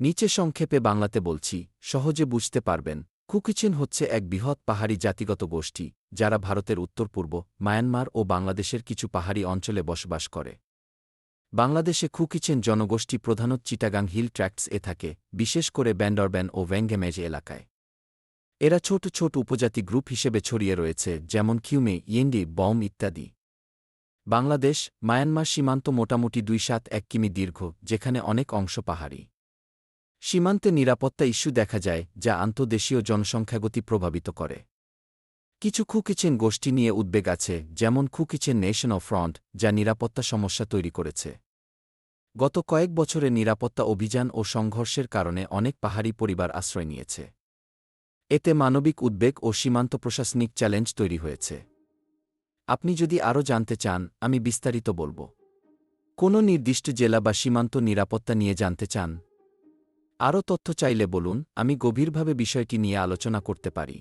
নিচে সংক্ষেপে বাংলাতে বলছি, সহজে বুঝতে পারবেন, কুকিচেন হচ্ছে এক বৃহৎ পাহাড়ি জাতিগত গোষ্ঠী, যারা ভারতের উত্তর পূর্ব, মায়ানমার ও বাংলাদেশের কিছু পাহাড়ি অঞ্চলে বসবাস করে। বাংলাদেশে খুকিচেন জনগোষ্ঠী প্রধানত চিটাগাং হিল ট্র্যাক্টস এ থাকে, বিশেষ করে ব্যান্ডরব্যান ও ভ্যাঙ্গেমেজ এলাকায়। এরা ছোট ছোট উপজাতি গ্রুপ হিসেবে ছড়িয়ে রয়েছে, যেমন কিউমে, ইয়েন্ডি, বম ইত্যাদি। বাংলাদেশ, মায়ানমার সীমান্ত মোটামুটি দুই সাত এক কিমি দীর্ঘ, যেখানে অনেক অংশ পাহাড়ি। সীমান্তে নিরাপত্তা ইস্যু দেখা যায়, যা আন্তদেশীয় জনসংখ্যাগতি প্রভাবিত করে। কিছু খুকিচেন গোষ্ঠী নিয়ে উদ্বেগ আছে, যেমন খুকিচেন নেশন অফ ফ্রন্ট যা নিরাপত্তা সমস্যা তৈরি করেছে। গত কয়েক বছরে নিরাপত্তা অভিযান ও সংঘর্ষের কারণে অনেক পাহাড়ি পরিবার আশ্রয় নিয়েছে। এতে মানবিক উদ্বেগ ও সীমান্ত প্রশাসনিক চ্যালেঞ্জ তৈরি হয়েছে। আপনি যদি আরও জানতে চান, আমি বিস্তারিত বলব। কোনো নির্দিষ্ট জেলা বা সীমান্ত নিরাপত্তা নিয়ে জানতে চান আরও তথ্য চাইলে বলুন আমি গভীরভাবে বিষয়টি নিয়ে আলোচনা করতে পারি।